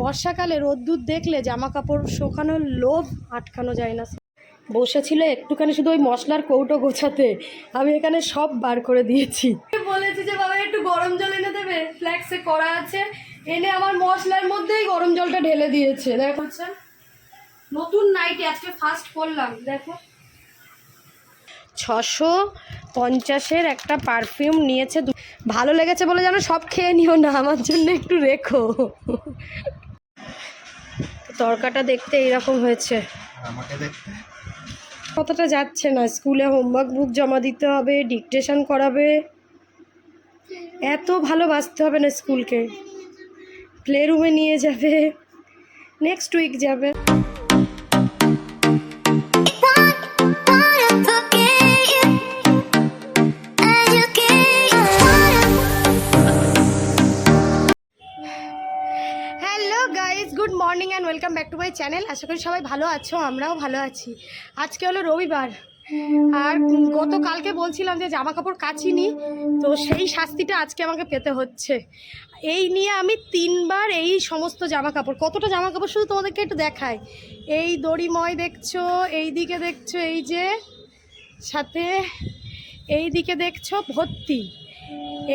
বর্ষাকালে রোদ্দুর দেখলে জামা কাপড় শুকানোর লোভ আটকানো যায় না। বসেছিল একটুখানি শুধু ওই মশলার কৌটো গোছাতে। আমি এখানে সব বার করে দিয়েছি। বলেছি যে বাবা একটু গরম জল এনে দেবে? ফ্ল্যাক্সে করা আছে। এনে আমার মশলার মধ্যেই গরম জলটা ঢেলে দিয়েছে। দেখো আচ্ছা। নতুন নাইটি আজকে ফার্স্ট করলাম। দেখো। ছশো পঞ্চাশের একটা পারফিউম নিয়েছে। ভালো লেগেছে বলে যেন সব খেয়ে নিও না। আমার জন্য একটু রেখো। তরকাটা দেখতে এইরকম হয়েছে। আমাকে দেখতে? কতটা যাচ্ছে না? স্কুলে হোমওয়ার্ক বুক জমা দিতে হবে ডিকটেশন করাবে। এত ভালোবাসতে হবে না স্কুলকে। প্লে রুমে নিয়ে যাবে নেক্সট উইক যাবে। And welcome back to my channel আশা করি সবাই ভালো আছো, আমরাও ভালো আছি। আজকে হলো রবিবার। আর গতকালকে বলছিলাম যে জামা কাপড় কাচিনি, তো সেই শাস্তিটা আজকে আমাকে পেতে হচ্ছে। এই নিয়ে আমি তিনবার এই সমস্ত জামা কাপড় কতটা জামা কাপড় শুধু তোমাদেরকে একটু দেখাই। এই দড়িময় দেখছ, এই দিকে দেখছ, এই যে, সাথে এই দিকে দেখছ ভর্তি।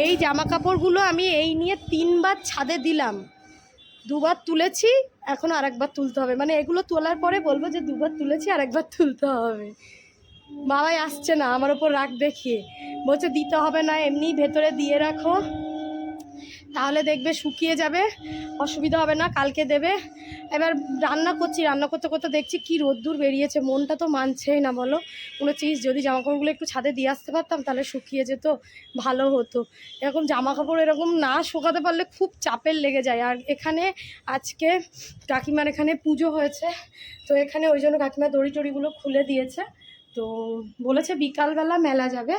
এই জামা কাপড়গুলো আমি এই নিয়ে তিনবার ছাদে দিলাম। দুবার তুলেছি, এখন আরেকবার তুলতে হবে। মানে এগুলো তোলার পরে বলব যে দুবার তুলেছি, আরেকবার তুলতে হবে। বাবাই আসছে না, আমার ওপর রাগ দেখিয়ে। বলছে দিতে হবে না এমনি ভেতরে দিয়ে রাখো। তাহলে দেখবে শুকিয়ে যাবে, অসুবিধা হবে না, কালকে দেবে। এবার রান্না করছি, রান্না করতে করতে দেখছি কি রোদ্দুর বেরিয়েছে, মনটা তো মানছেই না, বলো। কোনো চিজ যদি জামাকাপড়গুলো একটু ছাদে দিয়ে আসতে পারতাম, তাহলে শুকিয়ে যেত, ভালো হতো। এরকম জামা কাপড় এরকম না শুকাতে পারলে খুব চাপের লেগে যায়। আর এখানে আজকে কাকিমার এখানে পুজো হয়েছে, তো এখানে ওই জন্য কাকিমা দড়ি টড়িগুলো খুলে দিয়েছে। তো বলেছে বিকালবেলা মেলা যাবে।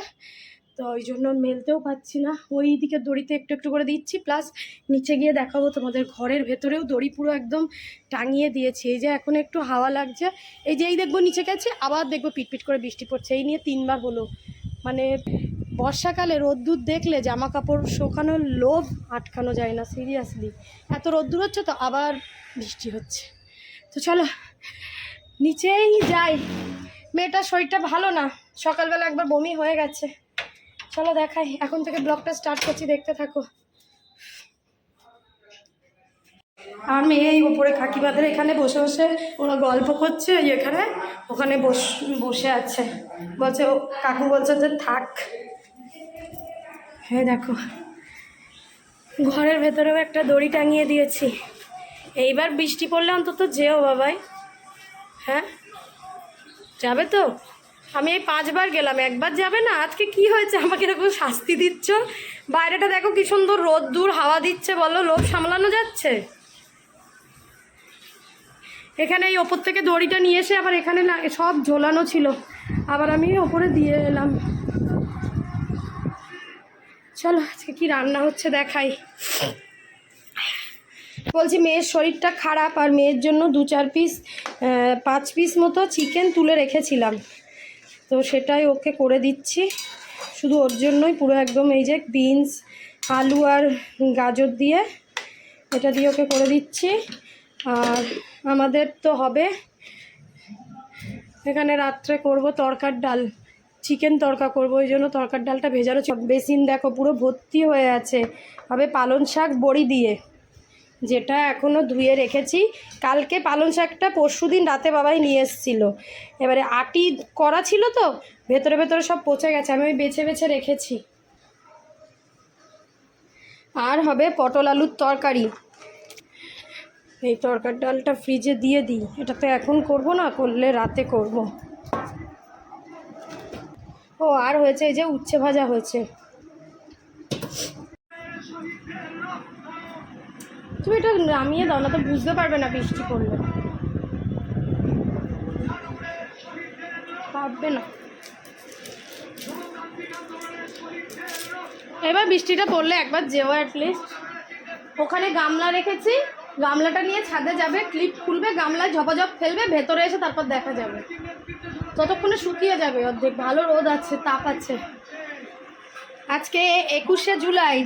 তো ওই জন্য মেলতেও পাচ্ছি না। ওই দিকে দড়িতে একটু একটু করে দিচ্ছি প্লাস নিচে গিয়ে দেখাবো তোমাদের ঘরের ভেতরেও দড়ি পুরো একদম টাঙিয়ে দিয়েছি। এই যে এখন একটু হাওয়া লাগছে। এই যে এই দেখব নিচে গেছে, আবার দেখব পিটপিট করে বৃষ্টি পড়ছে। এই নিয়ে তিনবার হলো। মানে বর্ষাকালে রোদ্দুর দেখলে জামা কাপড় শোকানোর লোভ আটকানো যায় না সিরিয়াসলি এত রোদ্দুর হচ্ছে তো আবার বৃষ্টি হচ্ছে। তো চলো, নিচেই যাই। মেয়েটার শরীরটা ভালো না। সকালবেলা একবার বমি হয়ে গেছে। চলো দেখাই, এখন থেকে ব্লগটা স্টার্ট করছি, দেখতে থাকো। আর মেয়ে এই উপরে কাকিমাদের এখানে বসে বসে ওরা গল্প করছে এখানে ওখানে বস, বসে আছে। বলছে কাকু বলছে যে থাক। হ্যাঁ দেখো, ঘরের ভেতরেও একটা দড়ি টাঙিয়ে দিয়েছি। এইবার বৃষ্টি পড়লে অন্তত যেও বাবাই। হ্যাঁ? যাবে তো? আমি এই পাঁচবার গেলাম, একবার যাবে না? আজকে কি হয়েছে? আমাকে এরকম শাস্তি দিচ্ছ? বাইরেটা দেখো কি সুন্দর রোদ দূর হাওয়া দিচ্ছে, বলো, লোভ সামলানো যাচ্ছে? এখানে এই ওপর থেকে দড়িটা নিয়ে এসে আবার এখানে সব ঝোলানো ছিল। আবার আমি ওপরে দিয়ে এলাম। চলো, আজকে কি রান্না হচ্ছে দেখাই। বলছি মেয়ের শরীরটা খারাপ আর মেয়ের জন্য দু চার পিস পাঁচ পিস মতো চিকেন তুলে রেখেছিলাম। তো সেটাই ওকে করে দিচ্ছি। শুধু ওর জন্যই পুরো একদম এই যে বিনস আলু আর গাজর দিয়ে এটা দিয়ে ওকে করে দিচ্ছি। আর আমাদের তো হবে এখানে রাত্রে করব তরকার ডাল। চিকেন তরকা করব, ওই জন্য তরকার ডালটা ভেজানো। বেসিন দেখো পুরো ভর্তি হয়ে আছে। হবে পালং শাক বড়ি দিয়ে। যেটা এখনও ধুয়ে রেখেছি। কালকে পালং শাকটা পরশু দিন রাতে বাবাই নিয়ে এসেছিল। এবারে আটি করা ছিল তো, ভেতরে ভেতরে সব পচে গেছে, আমি ওই বেছে বেছে রেখেছি। আর হবে পটল আলুর তরকারি। এই তরকার ডালটা ফ্রিজে দিয়ে দিই। এটা তো এখন করব না, করলে রাতে করব। ও, আর হয়েছে এই যে উচ্ছে ভাজা হয়েছে। তুমি এটা নামিয়ে দাও না তো বুঝতে পারবে না বৃষ্টি পড়লে। পারবে না। এবার বৃষ্টিটা পড়লে একবার যেও অ্যাটলিস্ট ওখানে গামলা রেখেছি, গামলাটা নিয়ে ছাদে যাবে ক্লিপ খুলবে, গামলায় ঝপাঝপ ফেলবে, ভেতরে এসে তারপর দেখা যাবে। ততক্ষণে শুকিয়ে যাবে, অর্ধেক ভালো রোদ আছে, তাপ আছে। আজকে একুশে জুলাই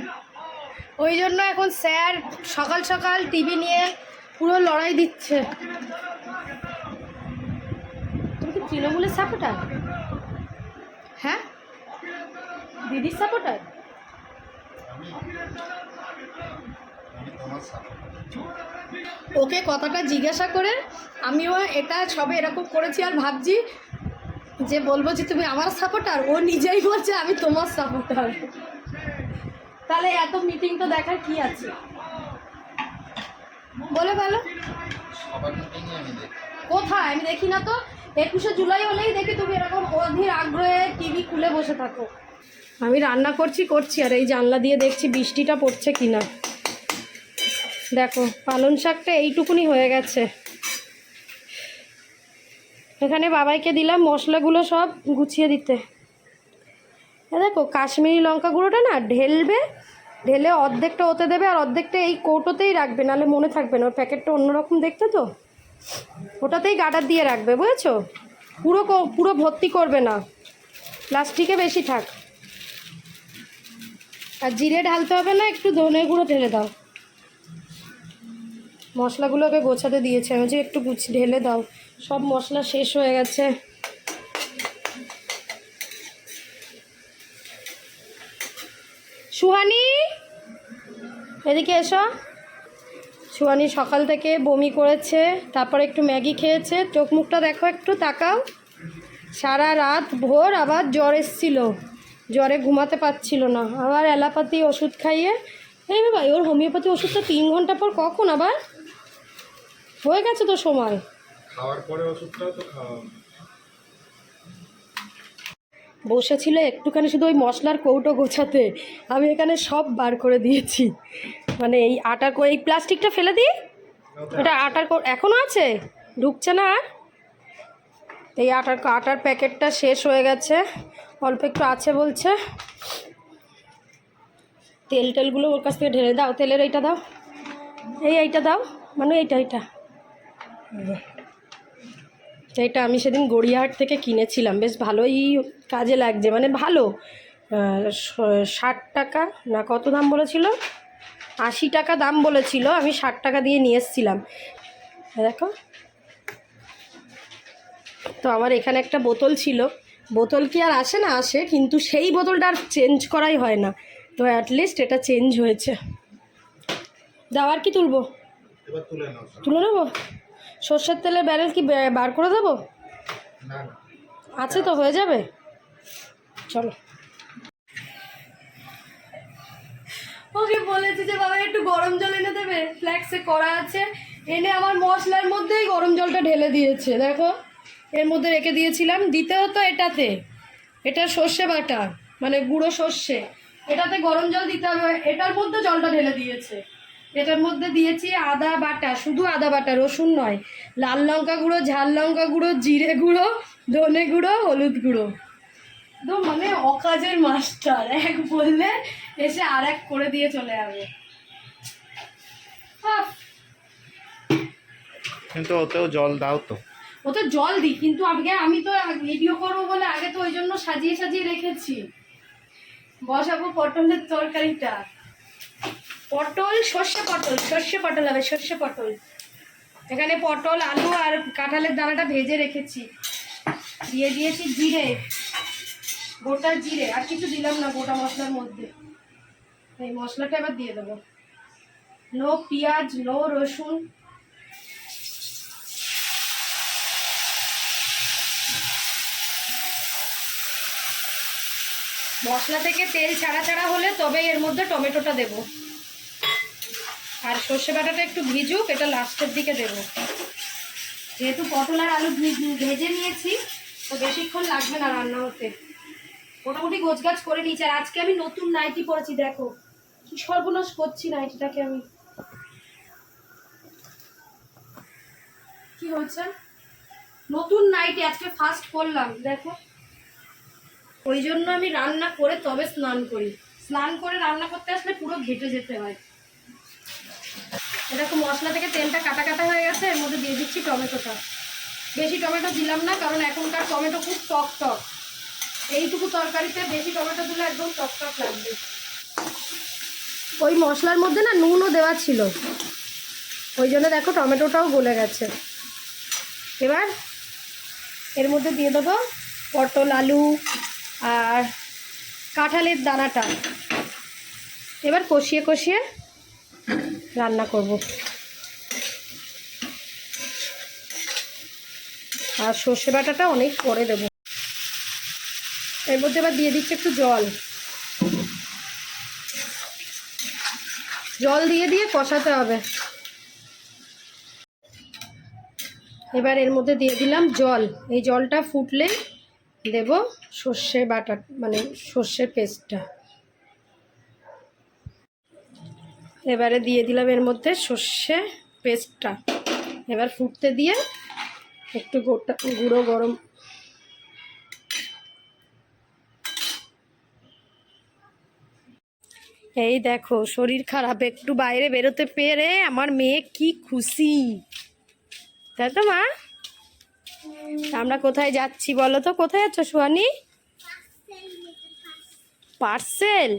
ওই জন্য এখন স্যার সকাল সকাল টিভি নিয়ে পুরো লড়াই দিচ্ছে। তুমি কি তৃণমূলের সাপোর্টার হ্যাঁ? দিদির সাপোর্টার ওকে কথাটা জিজ্ঞাসা করে আমিও এটা সবে এরকম করেছি আর ভাবছি যে বলব যে তুমি আমার সাপোর্টার ও নিজেই বলছে আমি তোমার সাপোর্টার তাহলে এত মিটিং তো দেখার কি আছে? বলে দেখি। কোথায়? আমি দেখি না তো। একুশে জুলাই হলেই দেখি তুমি এরকম অধীর আগ্রহে টিভি খুলে বসে থাকো। আমি রান্না করছি করছি আর এই জানলা দিয়ে দেখছি বৃষ্টিটা পড়ছে কিনা। দেখো পালং শাকটা এইটুকুনি হয়ে গেছে। এখানে বাবাইকে দিলাম মশলাগুলো সব গুছিয়ে দিতে। দেখো, কাশ্মীরি লঙ্কা গুঁড়োটা না ঢেলবে, ঢেলে অর্ধেকটা ওতে দেবে আর অর্ধেকটা এই কৌটোতেই রাখবে, নাহলে মনে থাকবে না ওর প্যাকেটটা অন্যরকম দেখতে তো। ওটাতেই গাডার দিয়ে রাখবে, বুঝেছ? পুরো পুরো ভর্তি করবে না। প্লাস্টিকে বেশি থাক। আর জিরে ঢালতে হবে না, একটু ধনে গুঁড়ো ঢেলে দাও। মশলাগুলোকে গোছাতে দিয়েছে, আমি যে একটু গুছি, ঢেলে দাও। সব মশলা শেষ হয়ে গেছে। সুহানি? এদিকে এসো। সুহানি সকাল থেকে বমি করেছে, তারপর একটু ম্যাগি খেয়েছে। চোখ মুখটা দেখো, একটু তাকাও। সারা রাত ভোর আবার জ্বর এসছিল। জ্বরে ঘুমাতে পারছিল না। আবার অ্যালাপাতি ওষুধ খাইয়ে এই বাবা ওর হোমিওপ্যাথি ওষুধটা তিন ঘণ্টা পর কখন আবার? হয়ে গেছে তো সময়। খাওয়ার পরে ওষুধটাও তো খাওয়া বসেছিল একটুখানি শুধু ওই মশলার কৌটো গোছাতে। আমি এখানে সব বার করে দিয়েছি। মানে এই আটার এই প্লাস্টিকটা ফেলে দিই? এটা আটার এখনও আছে? ঢুকছে না আর? এই আটার আটার প্যাকেটটা শেষ হয়ে গেছে। অল্প একটু আছে বলছে। তেল টেলগুলো ওর কাছ থেকে ঢেলে দাও। তেলের এইটা দাও। এই এইটা দাও। মানে এইটা এইটা। এইটা আমি সেদিন গড়িয়াহাট থেকে কিনেছিলাম। বেশ ভালোই কাজে লাগছে। মানে ভালো। ষাট টাকা না কত দাম বলেছিল? আশি টাকা দাম বলেছিল। আমি ষাট টাকা দিয়ে নিয়ে এসেছিলাম। দেখো। তো আমার এখানে একটা বোতল ছিল। বোতল কি আর আসে না আসে কিন্তু সেই বোতলটা আর চেঞ্জ করাই হয় না। তো অ্যাটলিস্ট এটা চেঞ্জ হয়েছে। দাও আর কি তুলবো। তুলে নেব? সর্ষের তেলের ব্যারেল কি বার করে দেবো? আছে তো হয়ে যাবে? চলো। ওকে বলেছি যে বাবা একটু গরম জল এনে দেবে। ফ্ল্যাক্সে করা আছে। এনে আমার মশলার মধ্যেই গরম জলটা ঢেলে দিয়েছে। দেখো এর মধ্যে রেখে দিয়েছিলাম। দিতে হতো এটাতে। এটা সর্ষে বাটা মানে গুঁড়ো সর্ষে। এটাতে গরম জল দিতে হবে। এটার মধ্যে জলটা ঢেলে দিয়েছে। এটার মধ্যে দিয়েছি আদা বাটা শুধু আদা বাটা রসুন নয়। লাল লঙ্কা গুঁড়ো ঝাল লঙ্কা গুঁড়ো জিরে গুঁড়ো ধনে গুঁড়ো হলুদ গুঁড়ো। তো মানে অকাজের মাস্টার। এক বললে এসে আর এক করে দিয়ে চলে যাবে। কিন্তু ওতেও জল দাও তো। ও তো জল দিই কিন্তু আগে আমি তো ভিডিও করব বলে আগে তো ওই জন্য সাজিয়ে সাজিয়ে রেখেছি। বসাবো পটলের তরকারিটা। পটল, সর্ষে পটল সর্ষে পটল হবে, সর্ষে পটল। এখানে পটল, আলু আর কাঁঠালের দানাটা ভেজে রেখেছি। দিয়ে দিয়েছি জিরে, গোটা জিরে। আর কিছু দিলাম না গোটা মশলার মধ্যে। এই মশলাটা এবার দিয়ে দেবো। নো পেঁয়াজ নো রসুন। মশলা থেকে তেল ছাড়া ছাড়া হলে তবে এর মধ্যে টমেটোটা দেব। আর সর্ষে বাটাটা একটু ভিজুক, এটা লাস্টের দিকে দেব। যেহেতু পটল আর আলু ভেজে নিয়েছি, তো বেশিক্ষণ লাগবে না রান্না হতে। মোটামুটি গোছগাছ করে নিয়েছি, আর আজকে আমি নতুন নাইটি পরেছি, দেখো। কি সর্বনাশ করছি নাইটিটাকে আমি। কি হয়েছে? নতুন নাইটি আজকে ফার্স্ট করলাম দেখো। ওই জন্য আমি রান্না করে তবে স্নান করি। স্নান করে রান্না করতে আসলে পুরো ঘেটে যেতে হয়। এরকম মশলা থেকে তেলটা কাটা কাটা হয়ে গেছে, এর মধ্যে দিয়ে দিচ্ছি টমেটোটা। বেশি টমেটো দিলাম না, কারণ এখনকার টমেটো খুব টক টক। এইটুকু তরকারিতে বেশি টমেটো দিলে একদম টক টক লাগবে। ওই মশলার মধ্যে না নুনও দেওয়া ছিল। ওই জন্য দেখো টমেটোটাও গলে গেছে। এবার এর মধ্যে দিয়ে দেবো পটল, আলু আর কাঁঠালের দানাটা। এবার কষিয়ে কষিয়ে রান্না করব। আর সর্ষে বাটাটা অনেক পরে দেবো। এর মধ্যে এবার দিয়ে দিচ্ছি একটু জল। জল দিয়ে দিয়ে কষাতে হবে। এবার এর মধ্যে দিয়ে দিলাম জল। এই জলটা ফুটলে দেব সর্ষে বাটা মানে সর্ষের পেস্টটা এবারে দিয়ে দিলাম এর মধ্যে সর্ষে পেস্টটা। এবার ফুটতে দিয়ে একটু গোটা গুঁড়ো গরম এই দেখো শরীর খারাপ একটু বাইরে বেরোতে পেরে আমার মেয়ে কি খুশি। তাই তো মা? আমরা কোথায় যাচ্ছি বলো তো? কোথায় যাচ্ছ সুহানি? পার্সেল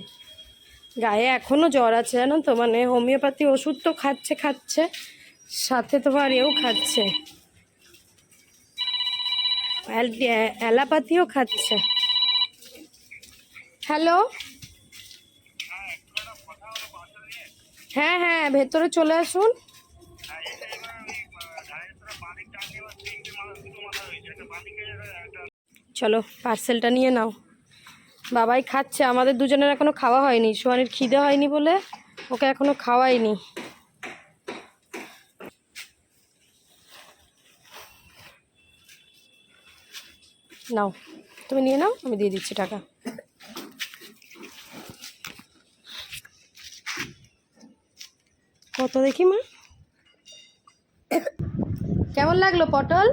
গায়ে এখনও জ্বর আছে জানো তো? মানে হোমিওপ্যাথি ওষুধ তো খাচ্ছে খাচ্ছে, সাথে তোমার এও খাচ্ছে। অ্যাল- অ্যালাপাথিও খাচ্ছে। হ্যালো? হ্যাঁ হ্যাঁ ভেতরে চলে আসুন। চলো পার্সেলটা নিয়ে নাও। বাবাই খাচ্ছে। আমাদের দুজনের এখনও খাওয়া হয়নি। সোয়ানির খিদে হয়নি বলে ওকে এখনও খাওয়াইনি নাও, তুমি নিয়ে নাও, আমি দিয়ে দিচ্ছি টাকা। কত দেখি মা। কেমন লাগল পটল?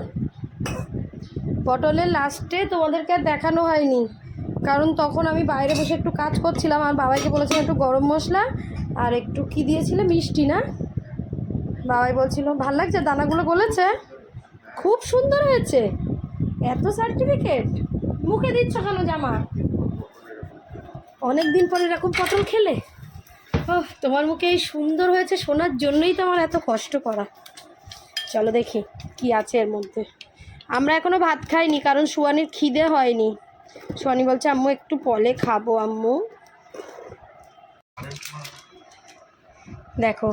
পটলের লাস্টে তোমাদেরকে দেখানো হয়নি। কারণ তখন আমি বাইরে বসে একটু কাজ করছিলাম, আর বাবাইকে বলেছিলাম একটু গরম মশলা আর একটু কি দিয়েছিলে মিষ্টি না? বাবাই বলছিল, ভালো লাগছে? দানাগুলো বলেছে, খুব সুন্দর হয়েছে। এত সার্টিফিকেট মুখে দিচ্ছ কেন জামা? অনেক দিন পরে এরকম পটল খেলে। ওহ, তোমার মুখে এই সুন্দর হয়েছে শোনার জন্যই তো আমার এত কষ্ট করা। চলো দেখি কি আছে এর মধ্যে। আমরা এখনও ভাত খাইনি, কারণ সুয়ানির খিদে হয়নি। সুয়ানি বলছে আম্মু একটু পলে খাব আম্মু। দেখো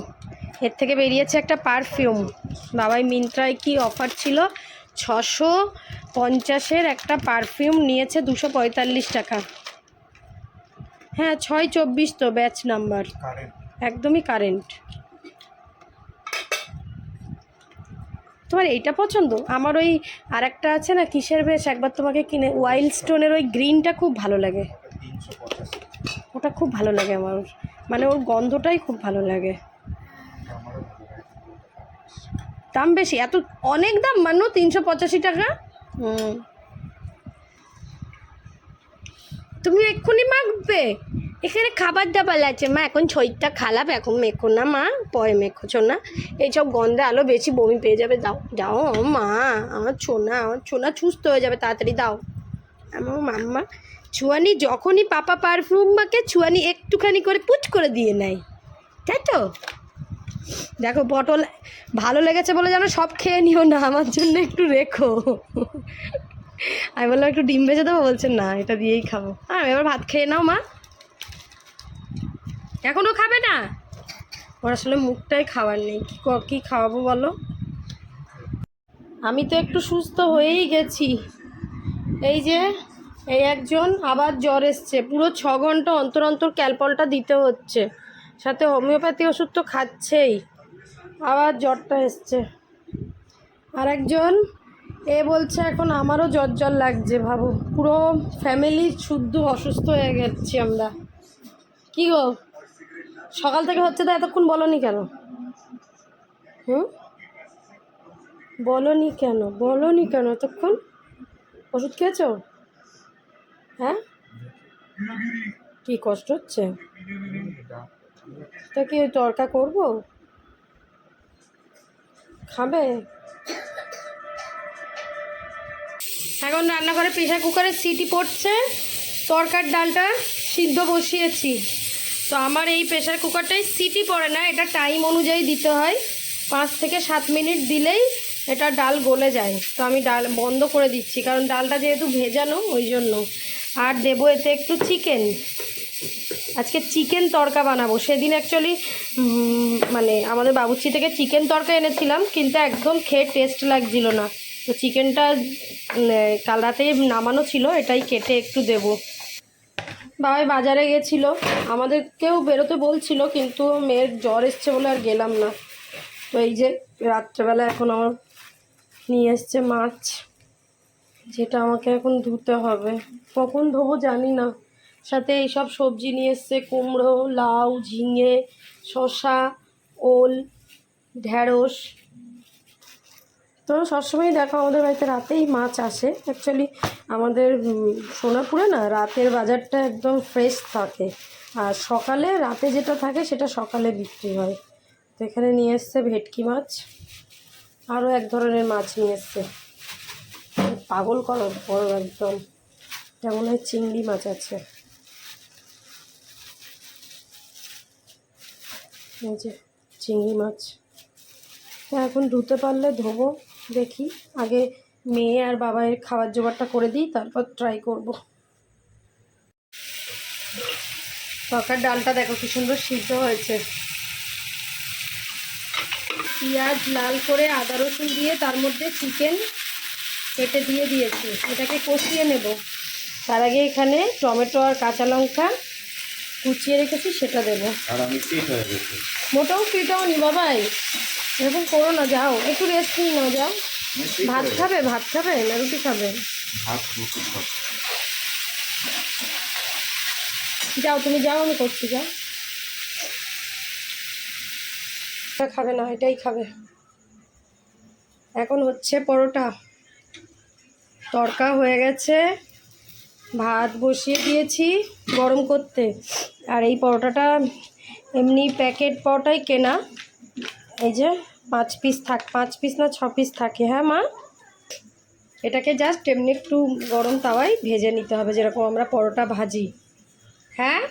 এর থেকে বেরিয়েছে একটা পারফিউম বাবাই মিন্ত্রায় কি অফার ছিল? ছশো পঞ্চাশের একটা পারফিউম নিয়েছে দুশো পঁয়তাল্লিশ টাকা। হ্যাঁ ছয় চব্বিশ তো ব্যাচ নাম্বার একদমই কারেন্ট তোমার এইটা পছন্দ? আমার ওই আর একটা আছে না, কিসের বেশ? একবার তোমাকে কিনে ওয়াইল্ড স্টোনের ওই গ্রিনটা খুব ভালো লাগে। ওটা খুব ভালো লাগে আমার। মানে ওর গন্ধটাই খুব ভালো লাগে। ভালো লাগে। দাম বেশি? এত, অনেক দাম মানো তিনশো পঁচাশি টাকা? হুম। তুমি এক্ষুনি মাখবে? এখানে খাবার দাবার আছে, মা। এখন ছইটা খালাপ এখন মেখো না, মা। পরে মেখোছো না এইসব গন্ধে আলো বেশি বমি পেয়ে যাবে। দাও দাও, মা। আমার ছোনা আমার ছোনা সুস্থ হয়ে যাবে, তাড়াতাড়ি দাও। আমার মাম্মা, ছুয়ানি যখনই পাপা পারফিউম মাকে ছুয়ানি একটুখানি করে পুচ করে দিয়ে নেয়। তাই তো? দেখো, পটল ভালো লেগেছে বলে যেন সব খেয়ে নিও না, আমার জন্য একটু রেখো। আমি বললাম, একটু ডিম ভেজে দেবো? বলছেন না, এটা দিয়েই খাব। হ্যাঁ এবার ভাত খেয়ে নাও, মা। এখনও খাবে না? ওর আসলে মুখটাই খাবার নেই। ক- কী খাওয়াবো বলো? আমি তো একটু সুস্থ হয়েই গেছি। এই যে, এই একজন আবার জ্বর এসছে। পুরো ছ ঘণ্টা অন্তর অন্তর ক্যালপলটা দিতে হচ্ছে। সাথে হোমিওপ্যাথি ওষুধ তো খাচ্ছেই। আবার জ্বরটা এসছে। আর একজন, এ বলছে এখন আমারও জ্বর জ্বর লাগছে ভাবো। পুরো ফ্যামিলি শুদ্ধ অসুস্থ হয়ে গেছি আমরা। কি গো? সকাল থেকে হচ্ছে তো এতক্ষণ বলনি কেন? হুম? বলনি কেন? বলনি কেন এতক্ষণ? ওষুধ খেয়েছো? হ্যাঁ? কি কষ্ট হচ্ছে? তা কি তরকা করব? খাবে? এখন রান্নাঘরে প্রেশার কুকারে সিটি পড়ছে। তরকার ডালটা সিদ্ধ বসিয়েছি। তো আমার এই প্রেশার কুকারটাই সিটি পড়ে না, এটা টাইম অনুযায়ী দিতে হয়। পাঁচ থেকে সাত মিনিট দিলেই এটা ডাল গলে যায়। তো আমি ডাল বন্ধ করে দিচ্ছি, কারণ ডালটা যেহেতু ভেজানো, ওই জন্য। আর দেবো এতে একটু চিকেন আজকে চিকেন তড়কা বানাবো। সেদিন অ্যাকচুয়ালি মানে আমাদের বাবুচি থেকে চিকেন তড়কা এনেছিলাম, কিন্তু একদম খেয়ে টেস্ট লাগছিল না। তো চিকেনটা কাল রাতে নামানো ছিল, এটাই কেটে একটু দেবো। বাবাই বাজারে গেছিল। আমাদেরকেও বেরোতে বলছিল, কিন্তু মেয়ের জ্বর এসছে বলে আর গেলাম না। তো এই যে রাত্রেবেলা এখন আমার নিয়ে এসছে মাছ, যেটা আমাকে এখন ধুতে হবে। কখন ধোবো জানি না। সাথে এইসব সবজি নিয়ে এসছে, কুমড়ো, লাউ, ঝিঙে, শসা, ওল ঢ্যাঁড়স তো সবসময় দেখো আমাদের বাড়িতে রাতেই মাছ আসে। অ্যাকচুয়ালি আমাদের সোনাপুরে না রাতের বাজারটা একদম ফ্রেশ থাকে। আর সকালে রাতে যেটা থাকে সেটা সকালে বিক্রি হয়। তো এখানে নিয়ে এসছে ভেটকি মাছ। আরও এক ধরনের মাছ নিয়ে এসছে। পাগল করো বড় একদম। যেমন হয় চিংড়ি মাছ আছে। চিংড়ি মাছ। এখন ধুতে পারলে ধোবো। দেখি। আগে মেয়ে আর বাবায়ের খাবার জোগাড়টা করে দিই তারপর ট্রাই করব। তরকার ডালটা দেখো কি সুন্দর সিদ্ধ হয়েছে। পেঁয়াজ লাল করে আদা রসুন দিয়ে তার মধ্যে চিকেন কেটে দিয়ে দিয়েছি। এটাকে কষিয়ে নেব। তার আগে এখানে টমেটো আর কাঁচা লঙ্কা কুচিয়ে রেখেছি সেটা দেবো। মোটাও ফিটাও নি বাবাই। এরকম করো না যাও। একটু রেস্ট নিয়ে নাও যাও। ভাত খাবে? ভাত খাবে না রুটি খাবে। যাও তুমি যাও আমি করছি যাও। এটা খাবে না এটাই খাবে। এখন হচ্ছে পরোটা। তড়কা হয়ে গেছে। ভাত বসিয়ে দিয়েছি গরম করতে। আর এই পরোটাটা এমনি প্যাকেট পরোটাই কেনা। এই যে পাঁচ পিস থাক পাঁচ পিস না ছ পিস থাকে হ্যাঁ মা? এটাকে জাস্ট এমনি একটু গরম তাওয়ায় ভেজে নিতে হবে যেরকম আমরা পরোটা ভাজি হ্যাঁ?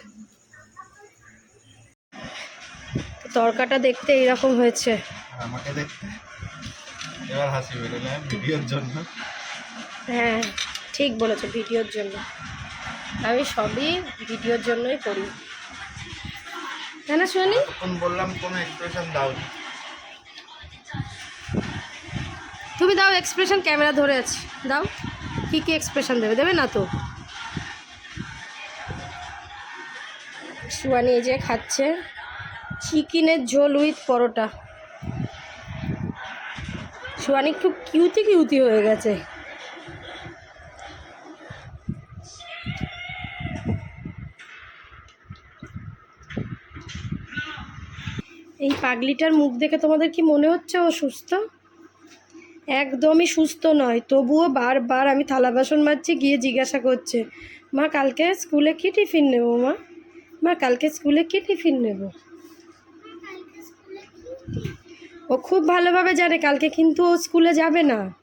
তরকাটা দেখতে এইরকম হয়েছে। আমাকে দেখতে? এবার হাসি বেরোলে ভিডিওর জন্য। হ্যাঁ ঠিক বলেছ ভিডিওর জন্য। আমি সবই ভিডিওর জন্যই করি। তাই না শুনি বললাম কোনো এক্সপ্রেশন দাও তুমি দাও এক্সপ্রেশন ক্যামেরা ধরে আছে। দাও, কি কি এক্সপ্রেশন দেবে? দেবে না তো? সুয়ানি এই যে খাচ্ছে। চিকেনের ঝোল উইথ পরোটা। সুয়ানি খুব কিউতি কিউতি হয়ে গেছে। এই পাগলিটার মুখ দেখে তোমাদের কি মনে হচ্ছে ও সুস্থ? একদমই সুস্থ নয়। তবুও বারবার আমি থালা বাসন মাজছি, গিয়ে জিজ্ঞাসা করছে, মা, কালকে স্কুলে কি টিফিন নেব মা? মা, কালকে স্কুলে কি টিফিন নেব? ও খুব ভালোভাবে জানে, কালকে কিন্তু ও স্কুলে যাবে না।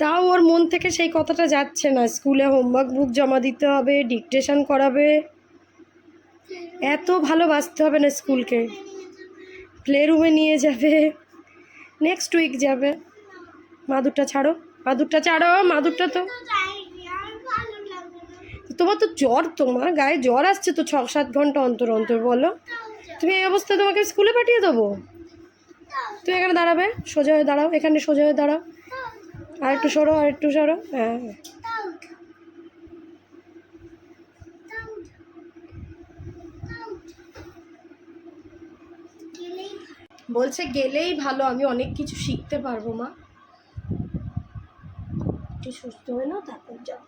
তাও ওর মন থেকে সেই কথাটা যাচ্ছে না, স্কুলে হোমওয়ার্ক বুক জমা দিতে হবে, ডিকটেশন করাবে। এত ভালোবাসতে হবে না স্কুলকে। প্লে রুমে নিয়ে যাবে, নেক্সট উইক যাবে। মাদুরটা ছাড়ো মাদুরটা ছাড়ো, মাদুরটা তো। তোমার তো জ্বর, তোমার গায়ে জ্বর আসছে তো ছ সাত ঘণ্টা অন্তর অন্তর, বলো। তুমি এই অবস্থায় তোমাকে স্কুলে পাঠিয়ে দেবো? তুমি এখানে দাঁড়াবে, সোজা হয়ে দাঁড়াও, এখানে সোজা হয়ে দাঁড়াও। আর একটু সরো, আর একটু সরো হ্যাঁ হ্যাঁ। বলছে গেলেই ভালো, আমি অনেক কিছু শিখতে পারব, মা। একটু সুস্থ হয়ে নাও, তারপর যাও।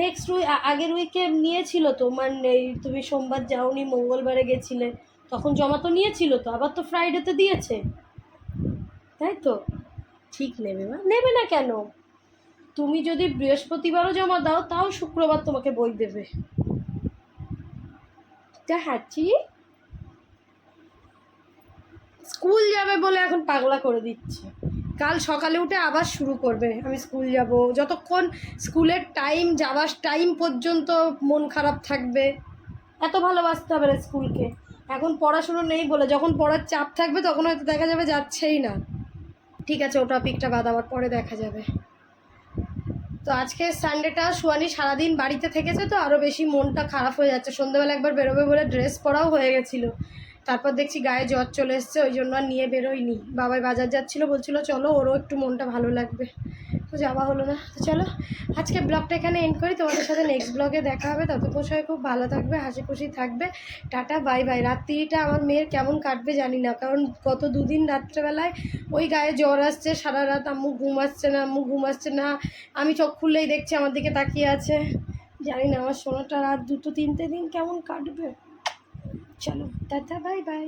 নেক্সট উইক আগের উইকে নিয়েছিল তো মানে এই তুমি সোমবার যাওনি, মঙ্গলবারে গেছিলে। তখন জমা তো নিয়েছিল তো, আবার তো ফ্রাইডেতে দিয়েছে। তাই তো? ঠিক নেবে মা নেবে না কেন? তুমি যদি বৃহস্পতিবারও জমা দাও, তাও শুক্রবার তোমাকে বই দেবে। হাঁচি। স্কুল যাবে বলে এখন পাগলা করে দিচ্ছে। কাল সকালে উঠে আবার শুরু করবে। আমি স্কুল যাব। যতক্ষণ স্কুলের টাইম যাওয়ার টাইম পর্যন্ত মন খারাপ থাকবে। এত ভালোবাসতে হবে স্কুলকে। এখন পড়াশুনো নেই বলে যখন পড়ার চাপ থাকবে তখন হয়তো দেখা যাবে যাচ্ছেই না। ঠিক আছে, ও টপিকটা বাদ, আবার পরে দেখা যাবে। তো আজকে সানডেটা সুয়ানি সারাদিন বাড়িতে থেকেছে তো আরও বেশি মনটা খারাপ হয়ে যাচ্ছে। সন্ধ্যেবেলা একবার বেরোবে বলে ড্রেস পরাও হয়ে গেছিল। তারপর দেখছি গায়ে জ্বর চলে এসছে, ওই জন্য আর নিয়ে বেরোয়নি। বাবাই বাজার যাচ্ছিল, বলছিল, চলো, ওরও একটু মনটা ভালো লাগবে। তো যাওয়া হলো না। তো চলো, আজকে ব্লগটা এখানে এন্ড করি। তোমাদের সাথে নেক্সট ব্লগে দেখা হবে। ততক্ষণ সবাই খুব ভালো থাকবে হাসি খুশি থাকবে। টাটা বাই বাই রাত্রিটা আমার মেয়ের কেমন কাটবে জানি না, কারণ গত দুদিন রাত্রেবেলায় ওই গায়ে জ্বর আসছে, সারা রাত আম্মু ঘুম আসছে না, আম্মু ঘুম আসছে না। আমি চোখ খুললেই দেখছি আমার দিকে তাকিয়ে আছে। জানি না, আমার সোনাটা রাত দুটো তিনটে দিন কেমন কাটবে। চলো টাটা বাই বাই।